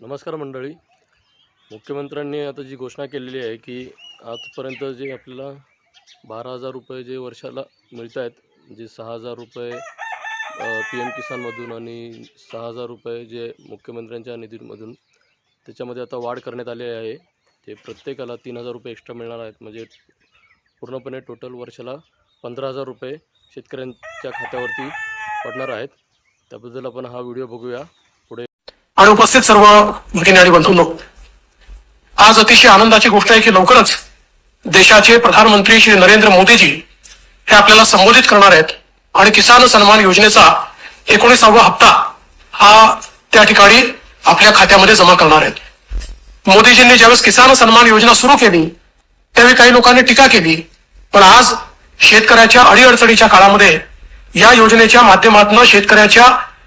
नमस्कार मंडळी. मुख्यमंत्र्यांनी आता जी घोषणा केलेली आहे की आजपर्यंत जे आपल्याला बारा हजार रुपये जे वर्षाला मिळत आहेत जे सहा हजार रुपये पी एम किसानमधून आणि सहा हजार रुपये जे मुख्यमंत्र्यांच्या निधीमधून त्याच्यामध्ये आता वाढ करण्यात आली आहे. ते प्रत्येकाला तीन हजार रुपये एक्स्ट्रा मिळणार आहेत. म्हणजे पूर्णपणे टोटल वर्षाला पंधरा हजार रुपये शेतकऱ्यांच्या खात्यावरती पडणार आहेत. त्याबद्दल आपण हा व्हिडिओ बघूया. आणि उपस्थित सर्व भगिनी आणि बंधूंनो आज अतिशय आनंदाची गोष्ट आहे की लवकरच देशाचे प्रधानमंत्री श्री नरेंद्र मोदीजी हे आपल्याला संबोधित करणार आहेत आणि किसान सन्मान योजनेचा एकोणीसावा हप्ता हा त्या ठिकाणी आपल्या खात्यामध्ये जमा करणार आहेत. मोदीजींनी ज्यावेळेस किसान सन्मान योजना सुरू केली त्यावेळी काही लोकांनी टीका केली पण आज शेतकऱ्याच्या अडीअडचणीच्या काळामध्ये या योजनेच्या माध्यमातून शेतकऱ्याच्या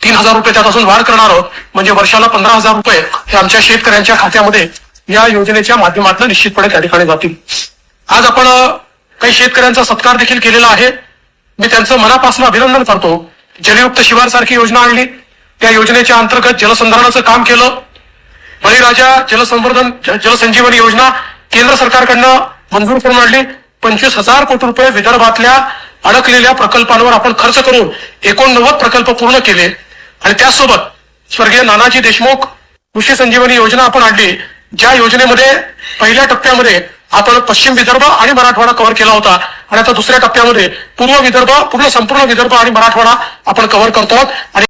तीन हजार रुपये त्यापासून वाढ करणार आहोत. म्हणजे वर्षाला पंधरा हजार रुपये हे आमच्या शेतकऱ्यांच्या खात्यामध्ये या योजनेच्या माध्यमातून निश्चितपणे त्या ठिकाणी जातील. आज आपण काही शेतकऱ्यांचा सत्कार देखील केलेला आहे. मी त्यांचं मनापासून अभिनंदन करतो. जलयुक्त शिवार सारखी योजना आणली. त्या योजनेच्या अंतर्गत जलसंधारणाचं काम केलं. बळीराजा जलसंवर्धन जलसंजीवनी योजना केंद्र सरकारकडनं मंजूर करून आणली. पंचवीस हजार कोटी रुपये विदर्भातल्या अडकलेल्या प्रकल्पांवर आपण खर्च करून एकोणनव्वद प्रकल्प पूर्ण केले. आणि त्याचसोबत स्वर्गीय नानाजी देशमुख कृषी संजीवनी योजना आपण आणली ज्या योजनेमध्ये पहिल्या टप्प्यामध्ये आपण पश्चिम विदर्भ आणि मराठवाडा कव्हर केला होता. आणि आता दुसऱ्या टप्प्यामध्ये पूर्व विदर्भ पूर्ण संपूर्ण विदर्भ आणि मराठवाडा आपण कव्हर करतो आणि